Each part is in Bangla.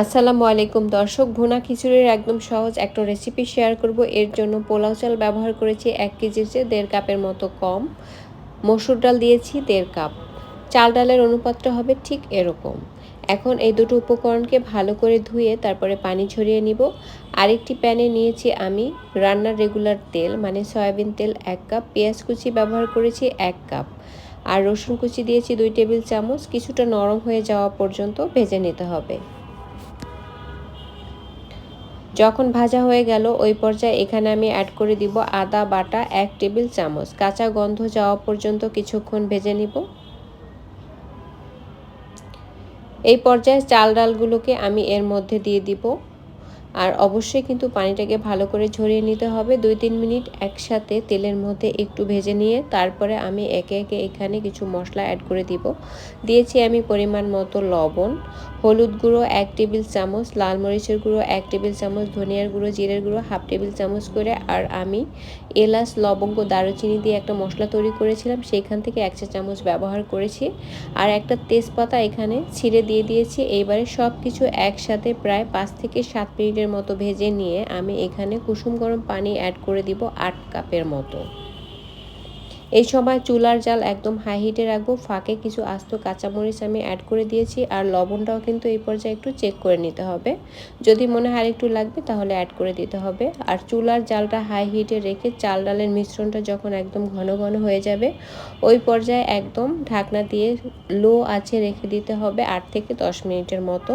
আসসালামু আলাইকুম দর্শক, ভুনা খিচুড়ির একদম সহজ একটা রেসিপি শেয়ার করব। এর জন্য পোলাও চাল ব্যবহার করেছি এক কেজির চেয়ে দেড় কাপের মতো কম। মসুর ডাল দিয়েছি দেড় কাপ। চাল ডালের অনুপাতটা হবে ঠিক এরকম। এখন এই দুটো উপকরণকে ভালো করে ধুয়ে তারপরে পানি ছড়িয়ে নিব। আরেকটি প্যানে নিয়েছি আমি রান্নার রেগুলার তেল মানে সয়াবিন তেল এক কাপ, পেঁয়াজ কুচি ব্যবহার করেছি এক কাপ। আর রসুন কুচি দিয়েছি দুই টেবিল চামচ, কিছুটা নরম হয়ে যাওয়া পর্যন্ত ভেজে নিতে হবে। যখন ভাজা হয়ে গেল, ওই পর্যায়ে এখানে আমি অ্যাড করে দিব আদা, বাটা, এক টেবিল চামচ। কাঁচা গন্ধ যাওয়া পর্যন্ত কিছুক্ষণ ভেজে নিব। এই পর্যায়ে চাল ডালগুলোকে আমি এর মধ্যে দিয়ে দিব। আর অবশ্যই কিন্তু পানিটাকে ভালো করে ঝরিয়ে নিতে হবে। দুই তিন মিনিট একসাথে তেলের মধ্যে একটু ভেজে নিয়ে তারপরে আমি একে একে এখানে কিছু মশলা অ্যাড করে দিব। দিয়েছি আমি পরিমাণ মতো লবণ, হলুদ গুঁড়ো এক টেবিল চামচ, লাল মরিচের গুঁড়ো এক টেবিল চামচ, ধনিয়ার গুঁড়ো, জিরের গুঁড়ো হাফ টেবিল চামচ করে আর আমি এলাচ, লবঙ্গ, দারুচিনি দিয়ে একটা মশলা তৈরি করেছিলাম। সেইখান থেকে এক চা চামচ ব্যবহার করেছি। আর একটা তেজপাতা এখানে ছিঁড়ে দিয়ে দিয়েছি। এইবারে সব কিছু একসাথে প্রায় পাঁচ থেকে সাত মিনিটের মতো ভেজে নিয়ে আমি এখানে কুসুম গরম পানি অ্যাড করে দিব আট কাপের মতো। এই সময় চুলার জাল একদম হাই হিটে রাখব। ফাঁকে কিছু আস্ত কাঁচামরিচ আমি অ্যাড করে দিয়েছি আর লবণটাও কিন্তু এই পর্যায়ে একটু চেক করে নিতে হবে। যদি মনে হয় একটু লাগবে তাহলে অ্যাড করে দিতে হবে। আর চুলার জালটা হাই হিটে রেখে চাল ডালের মিশ্রণটা যখন একদম ঘন ঘন হয়ে যাবে, ওই পর্যায়ে একদম ঢাকনা দিয়ে লো আছে রেখে দিতে হবে আট থেকে দশ মিনিটের মতো।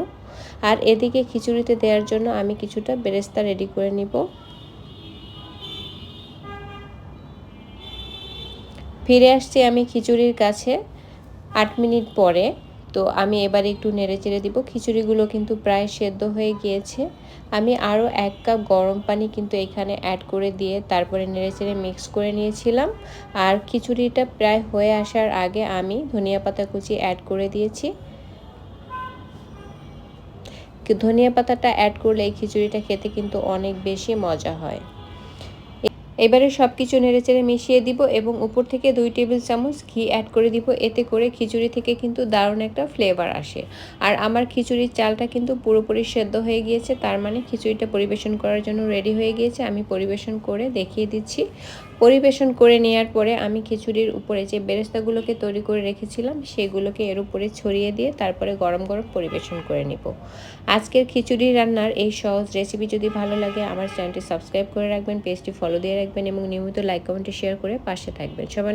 আর এদিকে খিচুড়িতে দেওয়ার জন্য আমি কিছুটা বেরেস্তা রেডি করে নিব। ফিরে আসছি আমি খিচুড়ির কাছে আট মিনিট পরে। তো আমি এবার একটু নেড়ে চেড়ে দিব। খিচুড়িগুলো কিন্তু প্রায় সেদ্ধ হয়ে গিয়েছে। আমি আরও এক কাপ গরম পানি কিন্তু এখানে অ্যাড করে দিয়ে তারপরে নেড়ে চেড়ে মিক্স করে নিয়েছিলাম। আর খিচুড়িটা প্রায় হয়ে আসার আগে আমি ধনিয়া পাতা কুচি অ্যাড করে দিয়েছি। ধনিয়া পাতাটা অ্যাড করলে এই খিচুড়িটা খেতে কিন্তু অনেক বেশি মজা হয়। এবারে সব কিছু নেড়েচেড়ে মিশিয়ে দিব এবং উপর থেকে দুই টেবিল চামচ ঘি অ্যাড করে দিব। এতে করে খিচুড়ি থেকে কিন্তু দারুণ একটা ফ্লেভার আসে। আর আমার খিচুড়ির চালটা কিন্তু পুরোপুরি সেদ্ধ হয়ে গিয়েছে, তার মানে খিচুড়িটা পরিবেশন করার জন্য রেডি হয়ে গিয়েছে। আমি পরিবেশন করে দেখিয়ে দিচ্ছি। পরিবেশন করে নেওয়ার পরে আমি খিচুড়ির উপরে যে বেরেস্তাগুলোকে তৈরি করে রেখেছিলাম, সেগুলোকে এর উপরে ছড়িয়ে দিয়ে তারপরে গরম গরম পরিবেশন করে নিব। আজকের খিচুড়ি রান্নার এই সহজ রেসিপি যদি ভালো লাগে, আমার চ্যানেলটি সাবস্ক্রাইব করে রাখবেন পেজটি ফলো দিয়ে রাখবেন এবং নিয়মিত লাইক কমেন্টে শেয়ার করে পাশে থাকবেন। সবাই